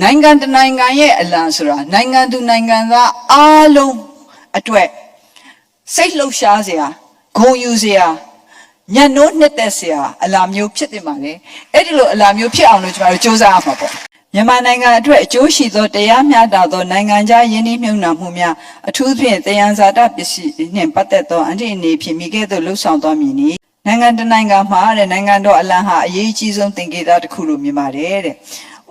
နိုင်ငံတစ်နိုင်ငံရဲ့အလံဆိုတာနိုင်ငံသူနိုင်ငံသားအားလုံးအတွက်စိတ်လှုပ်ရှားစရာဂုဏ်ယူစရာညံ့နိုးနှစ်သက်စရာအလာမျိုးဖြစ်တင်ပါလေအဲ့ဒီလိုအလာမျိုးဖြစ်အောင်လို့ကျွန်တော်တို့စူးစမ်းအောင်ပါပေါ့မြန်မာနိုင်ငံအတွက်အကျိုးရှိသောတရားမျှတသောနိုင်ငံခြားယင်းနှိမ့်မြုံနှံမှုများအထူးဖြင့်တရားဇာတပစ္စည်းနှင့်ပတ်သက်သောအန္တရာယ်အနေဖြင့်မိခဲ့သို့လှုပ်ဆောင်သွားမည်နီနိုင်ငံတစ်နိုင်ငံမှာတဲ့နိုင်ငံတော်အလံဟာအရေးကြီးဆုံးသင်္ကေတတစ်ခုလို့မြင်ပါတယ်တဲ့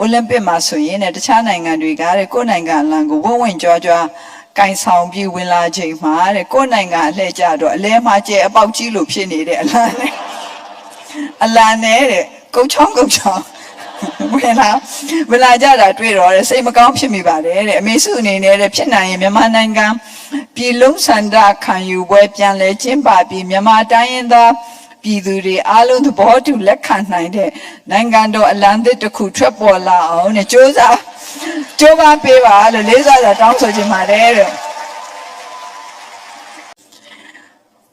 အိုလံပစ်မှာဆိုရင်တဲ့တခြားနိုင်ငံတွေကတဲ့ကိုယ့်နိုင်ငံအလံကိုဝင့်ဝင့်ကြွားကြွားကင်ဆောင်ပြီးဝင်လာချိန်မှာတဲ့ကိုယ့်နိုင်ငံအလှည့်ကြတော့အလဲမှာကျဲအပေါက်ကြီးလို့ဖြစ်နေတဲ့အလံနဲ့အလံနဲ့တဲ့ကုတ်ချောင်းကုတ်ချောင်းဝင်လာဝင်လာကြတာတွေ့တော့တဲ့စိတ်မကောင်းဖြစ်မိပါတယ်တဲ့အမေစုအနေနဲ့တဲ့ဖြစ်နိုင်ရင်မြန်မာနိုင်ငံပြည်လုံးစန္ဒခံယူပွဲပြန်လဲကျင်းပပြီးမြန်မာတိုင်းရင်းသား ပြည်သူတွေအားလုံးသဘောတူလက်ခံနိုင်တဲ့နိုင်ငံတော်အလံသစ်တစ်ခုထွက်ပေါ်လာအောင်နဲ့ကြိုးစားကြိုးပမ်းပေးပါလို့လေးစားစွာတောင်းဆိုချင်ပါတယ်တဲ့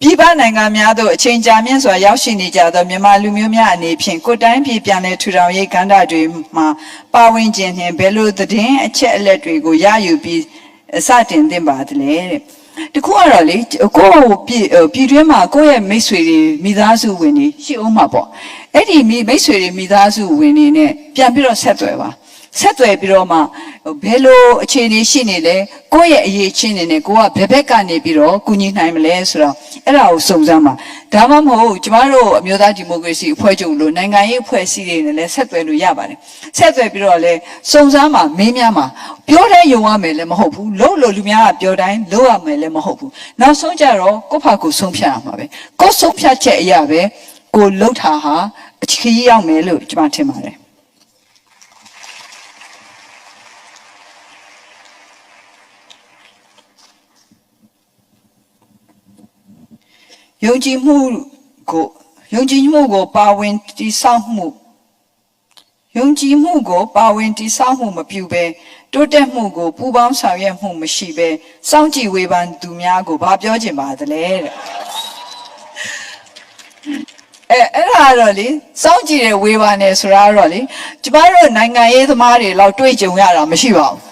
ပြည်ပနိုင်ငံများသို့အချိန်ကြာမြင့်စွာရောက်ရှိနေကြသောမြန်မာလူမျိုးများအနေဖြင့်ကိုယ်တိုင်းပြည်ပြန်လည်ထူထောင်ရေးကဏ္ဍတွေမှာပါဝင်ခြင်းနှင့်ဘယ်လိုသတင်းအချက်အလက်တွေကိုရယူပြီးစတင်သင့်ပါသလဲတဲ့ တခုကတော့လေကိုယ့်ကိုပြည်ပြည်တွင်းမှာကိုယ့်ရဲ့မိတ်ဆွေတွေမိသားစုဝင်တွေရှိအောင်မှာပေါ့အဲ့ဒီမိမိတ်ဆွေတွေမိသားစုဝင်တွေနဲ့ပြန်ပြီးတော့ဆက်သွယ်ပါ ဆက်သွယ်ပြီးတော့မှဘယ်လိုအခြေအနေရှိနေလဲကိုယ့်ရဲ့အရေးချင်းနေနဲ့ကိုကဘယ်ဘက်ကနေပြီးတော့ကူညီနိုင်မလဲဆိုတော့အဲ့ဒါကိုစုံစမ်းပါဒါမှမဟုတ်ကျမတို့အမျိုးသားဒီမိုကရေစီအဖွဲ့ချုပ်လို့နိုင်ငံရေးအဖွဲ့အစည်းတွေနဲ့လည်းဆက်သွယ်လို့ရပါတယ်ဆက်သွယ်ပြီးတော့လည်းစုံစမ်းပါမင်းများမှာပြောတဲ့ယုံရမယ်လည်းမဟုတ်ဘူးလို့လို့လူများကပြောတိုင်းလို့ရမယ်လည်းမဟုတ်ဘူးနောက်ဆုံးကြတော့ကိုယ့်ဖာကိုယ်ဆုံးဖြတ်ရမှာပဲကိုယ်ဆုံးဖြတ်ချက်အရာပဲကိုယ်လှုပ်တာဟာအချီးရောက်မယ်လို့ကျမထင်ပါတယ် ယုံကြည်မှုကိုယုံကြည်မှုကိုပါဝင်တည်ဆောက်မှုယုံကြည်မှုကိုပါဝင်တည်ဆောက်မှုမပြုဘဲတိုးတက်မှုကိုပူးပေါင်းဆောင်ရွက်မှုမရှိဘဲစောင့်ကြည့်ဝေဖန်သူများကိုဘာပြောချင်ပါသလဲတဲ့အဲအဲ့ဒါကတော့လေစောင့်ကြည့်တဲ့ဝေဖန်နေဆိုတာကတော့လေကျမတို့နိုင်ငံရေးသမားတွေလောက်တွေ့ကြုံရတာမရှိပါဘူး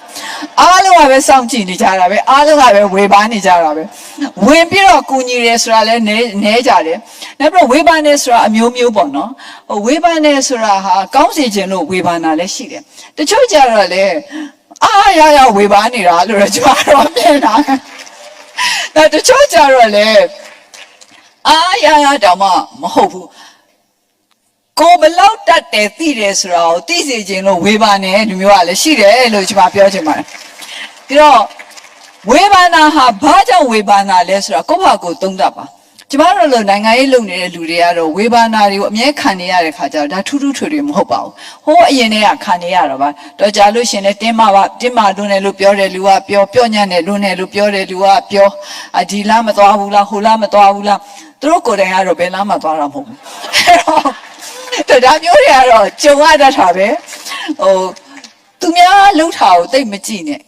အားလုံးကပဲစောင့်ကြည့်နေကြတာပဲအားလုံးကပဲဝေဖန်နေကြတာပဲဝင်ပြီးတော့ကူညီတယ်ဆိုတာလည်းနဲနဲကြတယ်နောက်ပြီးတော့ဝေဖန်နေဆိုတာအမျိုးမျိုးပေါ့နော်ဟိုဝေဖန်နေဆိုတာဟာကောင်းစီခြင်းလို့ဝေဖန်တာလည်းရှိတယ်တချို့ကြတော့လေအားရရဝေဖန်နေတာလို့တော့ကျမတို့မြင်တာဒါတချို့ကြတော့လေအားရရတော့မှမဟုတ်ဘူး ကိုဘလောက်တတ်တယ်သိတယ်ဆိုတာကိုသိစေခြင်းလို့ဝေဘာနဲ့လူမျိုးကလည်းရှိတယ်လို့ကျွန်မပြောချင်ပါတယ်ပြီးတော့ဝေဘာနာဟာဘာကြောင့်ဝေဘာနာလဲဆိုတာကိုယ့်ဘာကိုယ်သုံးတတ်ပါကျမတို့လိုနိုင်ငံရေးလုပ်နေတဲ့လူတွေကတော့ဝေဘာနာတွေကိုအမြဲခံနေရတဲ့ခါကျတော့ဒါထူးထူးထွေထွေမဟုတ်ပါဘူးဟိုးအရင်တည်းကခံနေရတော့ပါတော့ကြာလို့ရှင်လည်းတင်းမပါတင်းမလွန်းတယ်လို့ပြောတယ်လူကပြောပြောညံ့တယ်လွန်းတယ်လို့ပြောတယ်လူကပြောအဒီလားမသွားဘူးလားဟိုလားမသွားဘူးလားသူတို့ကိုယ်တိုင်ကတော့ဘယ်လားမသွားတာမဟုတ်ဘူးအဲ့တော့တော် ဒါမျိုးတွေကတော့ကြုံရတတ်တာပဲဟိုသူများလှုပ်တာကိုတိတ်မကြည့်နဲ့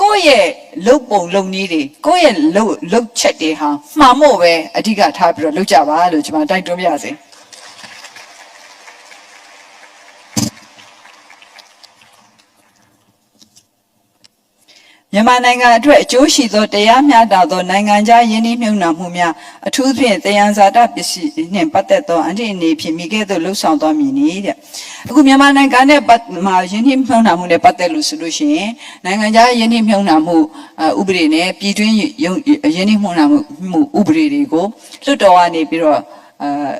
ကိုယ့်ရဲ့လှုပ်ပုံလှုပ်နည်းတွေကိုယ့်ရဲ့လှုပ်လှုပ်ချက်တွေဟာမှန်မို့ပဲအဓိကထားပြီးတော့လှုပ်ကြပါလို့ကျွန်မတိုက်တွန်းပြရစေ မြန်မာနိုင်ငံအတွက်အကျိုးရှိသောတရားမျှတသောနိုင်ငံခြားယင်းနှိမ့်မြုံနှံမှုများအထူးဖြင့်တရားဇာတပစ္စည်းနှင့်ပတ်သက်သောအန္တရာယ်အနေဖြင့်မိခဲ့သို့လှုပ်ဆောင်သွားမည်နည်းတဲ့အခုမြန်မာနိုင်ငံနဲ့ပတ်မှာယင်းနှိမ့်မြုံနှံမှုနဲ့ပတ်သက်လို့ဆိုလို့ရှိရင်နိုင်ငံခြားယင်းနှိမ့်မြုံနှံမှုအဥပဒေနဲ့ပြည်တွင်းယုံယင်းနှိမ့်မြုံနှံမှုဥပဒေတွေကိုလွတ်တော်ကနေပြီးတော့အာ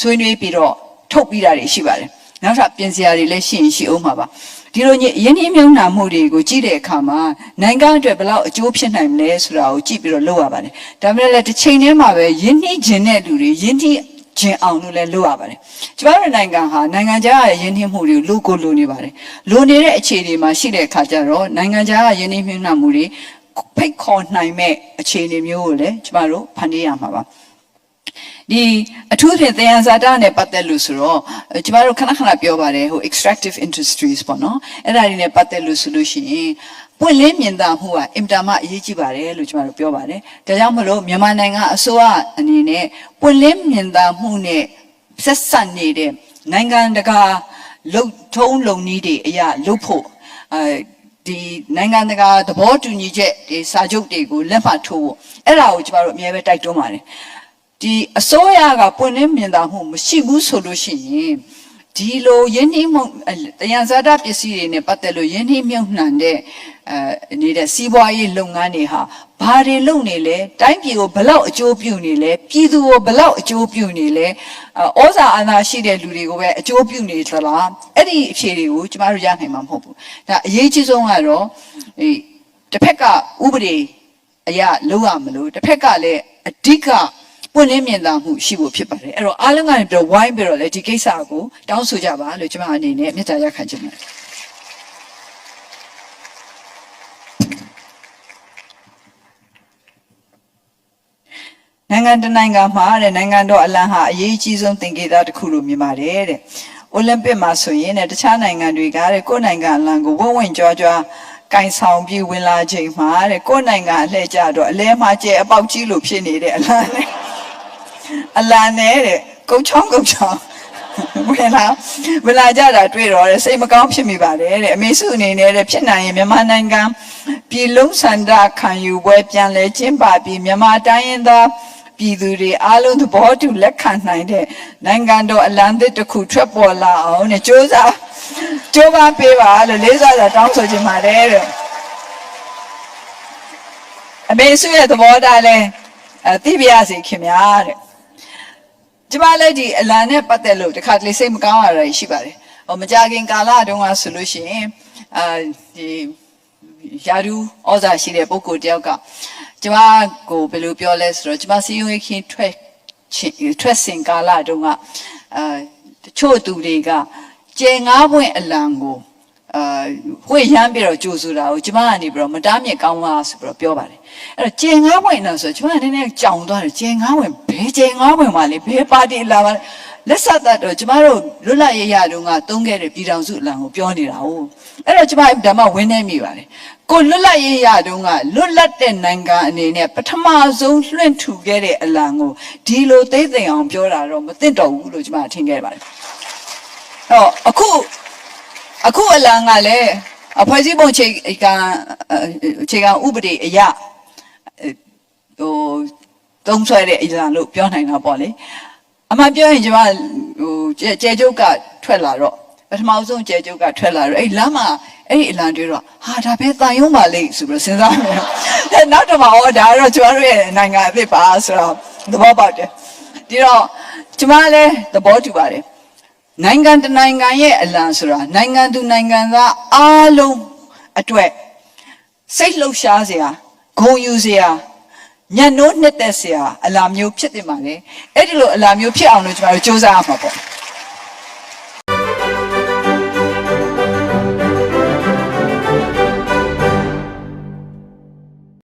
ဆွေးနွေးပြီးတော့ထုတ်ပြီးတာတွေရှိပါတယ် နောက်ထပ်ပြင်စရာတွေလည်းရှိရင်ရှိအောင်ပါပါဒီလိုညရင်းနှီးမြုံနာမှုတွေကိုကြည့်တဲ့အခါမှာနိုင်ငံအတွက်ဘယ်လောက်အကျိုးဖြစ်နိုင်မလဲဆိုတာကိုကြည့်ပြီးတော့လုပ်ရပါတယ်။ဒါပေမဲ့လည်းတစ်ချိန်တည်းမှာပဲရင်းနှီးခြင်းတဲ့လူတွေရင်းနှီးခြင်းအောင်လို့လည်းလုပ်ရပါတယ်။ကျမတို့နိုင်ငံဟာနိုင်ငံခြားရဲ့ရင်းနှီးမှုတွေကိုလိုကိုလိုနေပါတယ်။လိုနေတဲ့အခြေအနေမှာရှိတဲ့အခါကျတော့နိုင်ငံခြားရဲ့ရင်းနှီးမြုံနာမှုတွေဖိတ်ခေါ်နိုင်မဲ့အခြေအနေမျိုးကိုလည်းကျမတို့ဖန်တီးရမှာပါ။ ဒီအထူးဖြင့်သယံဇာတနဲ့ပတ်သက်လို့ဆိုတော့အဲကျမတို့ခဏခဏပြောပါတယ်ဟို extractive industries ပေါ့နော်အဲ့ဒါတွေနဲ့ပတ်သက်လို့ဆိုလို့ရှိရင်ပွင့်လင်းမြင်သာမှုကအင်တာမအရေးကြီးပါတယ်လို့ကျမတို့ပြောပါတယ်ဒါကြောင့်မလို့မြန်မာနိုင်ငံအစိုးရအနေနဲ့ပွင့်လင်းမြင်သာမှုနဲ့ဆက်ဆက်နေတဲ့နိုင်ငံတကာလုံထုံးလုံနည်းတွေအရာလုပ်ဖို့အဲဒီနိုင်ငံတကာသဘောတူညီချက်ဒီစာချုပ်တွေကိုလက်မှတ်ထိုးဖို့အဲ့ဒါကိုကျမတို့အများပဲတိုက်တွန်းပါတယ် ဒီအစိုးရကပွင့်လင်းမြင်သာမှုမရှိဘူးဆိုလို့ရှိရင်ဒီလိုယင်းနှိမ့်မှုတရားဇာတာပစ္စည်းတွေနဲ့ပတ်သက်လို့ယင်းနှိမ့်မြုပ်နှံတဲ့အဲနေတဲ့စီးပွားရေးလုပ်ငန်းတွေဟာဘာတွေလုပ်နေလဲတိုင်းပြည်ကိုဘယ်လောက်အကျိုးပြုနေလဲပြည်သူကိုဘယ်လောက်အကျိုးပြုနေလဲဩဇာအာဏာရှိတဲ့လူတွေကိုပဲအကျိုးပြုနေသလားအဲ့ဒီအဖြေတွေကိုကျမတို့ရနိုင်မှာမဟုတ်ဘူးဒါအရေးကြီးဆုံးကတော့ဒီတစ်ဖက်ကဥပဒေအရာလောက်ရမလို့တစ်ဖက်ကလည်းအဓိက ပွင့်လင်းမြင်သာမှုရှိဖို့ဖြစ်ပါတယ်အဲ့တော့အားလုံးကနေပြီးတော့ဝိုင်းပြီးတော့လေဒီကိစ္စကိုတောင်းဆိုကြပါလို့ကျွန်မအနေနဲ့မြစ်တာရက်ခံချင်ပါတယ်နိုင်ငံတစ်နိုင်ငံမှာတဲ့နိုင်ငံတော်အလံဟာအရေးကြီးဆုံးသင်္ကေတတစ်ခုလို့မြင်ပါတယ်တဲ့။အိုလံပစ်မှာဆိုရင်တဲ့တခြားနိုင်ငံတွေကတဲ့ကိုယ့်နိုင်ငံအလံကိုဝင့်ဝင့်ကြွားကြွားကင်ဆောင်ပြီးဝင်လာချိန်မှာတဲ့ကိုယ့်နိုင်ငံအလှည့်ကြတော့အလဲမှာကျဲအပေါက်ကြီးလို့ဖြစ်နေတဲ့အလံနဲ့ အလံနဲ့တဲ့ကုတ်ချောင်းကုတ်ချောင်းဝင်လာဝင်လာကြတာတွေ့တော့တဲ့စိတ်မကောင်းဖြစ်မိပါတယ်တဲ့အမေစုအနေနဲ့တဲ့ဖြစ်နိုင်ရင်မြန်မာနိုင်ငံပြည်လုံးစန္ဒခံယူပွဲပြန်လဲကျင်းပပြီးမြန်မာတိုင်းရင်းသားပြည်သူတွေအားလုံးသဘောတူလက်ခံနိုင်တဲ့နိုင်ငံတော်အလံသစ်တစ်ခုထွက်ပေါ်လာအောင်နဲ့ကြိုးစားကြိုးပမ်းပေးပါလို့လေးစားစွာတောင်းဆိုချင်ပါတယ်တဲ့အမေစုရဲ့သဘောထားလဲအဲသိပြရစီခင်ဗျာတဲ့ ကျမလည်းဒီအလံနဲ့ပတ်သက်လို့တခါတလေစိတ်မကောင်းရတာရှိပါတယ်။ဟိုမကြခင်ကာလတုန်းကဆိုလို့ရှိရင်အာဒီယာရူဩဇာရှိတဲ့ပုဂ္ဂိုလ်တယောက်ကကျမကိုဘယ်လိုပြောလဲဆိုတော့ကျမစီယုံခင်းထွက်ချင်းထွက်စင်ကာလတုန်းကအာတချို့သူတွေကကျဲငါးပွင့်အလံကို အာဝှေ့ရမ်းပြီးတော့ကြိုဆိုတာကိုကျမကနေပြီးတော့မတားမြစ်ကောင်းပါဆိုပြီးတော့ပြောပါတယ်အဲ့တော့ကျဲငါးပွင့်တော့ဆိုကျမကနည်းနည်းကြောင်သွားတယ်ကျဲငါးပွင့်ဘယ်ကျဲငါးပွင့်ပါလဲဘယ်ပါတီလာပါလဲလက်ဆက်သက်တော့ကျမတို့လွတ်လပ်ရရတုန်းကသုံးခဲ့တဲ့ပြည်တော်စုအလံကိုပြောနေတာဟုတ်အဲ့တော့ကျမဓမ္မဝင်းနေမိပါတယ်ကိုလွတ်လပ်ရရတုန်းကလွတ်လပ်တဲ့နိုင်ငံအနေနဲ့ပထမဆုံးလွှင့်ထူခဲ့တဲ့အလံကိုဒီလိုသိသိအောင်ပြောတာတော့မသင့်တော်ဘူးလို့ကျမထင်ခဲ့ပါတယ်ဟောအခု အခုအလံကလည်းအဖွဲ့အစည်းပုံခြေကခြေကဥပဒေအရဟိုသုံးဆွဲတဲ့အလံလို့ပြောနိုင်တာပေါ့လေအမှန်ပြောရင်ကျွန်မဟိုကျဲကျုပ်ကထွက်လာတော့ပထမဆုံးကျဲကျုပ်ကထွက်လာတော့အဲ့လမ်းမှာအဲ့ဒီအလံတွေတော့ဟာဒါပဲတန်ရုံးပါလေဆိုပြီးစဉ်းစားနေတယ်နောက်တော့မှဩဒါတော့ကျွန်တော်တို့ရဲ့နိုင်ငံအစ်စ်ပါဆိုတော့သဘောပေါက်တယ်ဒီတော့ကျွန်မလည်းသဘောတူပါတယ် နိုင်ငံတနိုင်ငံရဲ့အလံဆိုတာနိုင်ငံသူနိုင်ငံသားအားလုံးအတွက်စိတ်လှုပ်ရှားစရာဂုဏ်ယူစရာညံ့နိုးနှစ်သက်စရာအလာမျိုးဖြစ်တင်ပါလေအဲ့ဒီလိုအလာမျိုးဖြစ်အောင်လို့ကျွန်တော်တို့စူးစမ်းရမှာပေါ့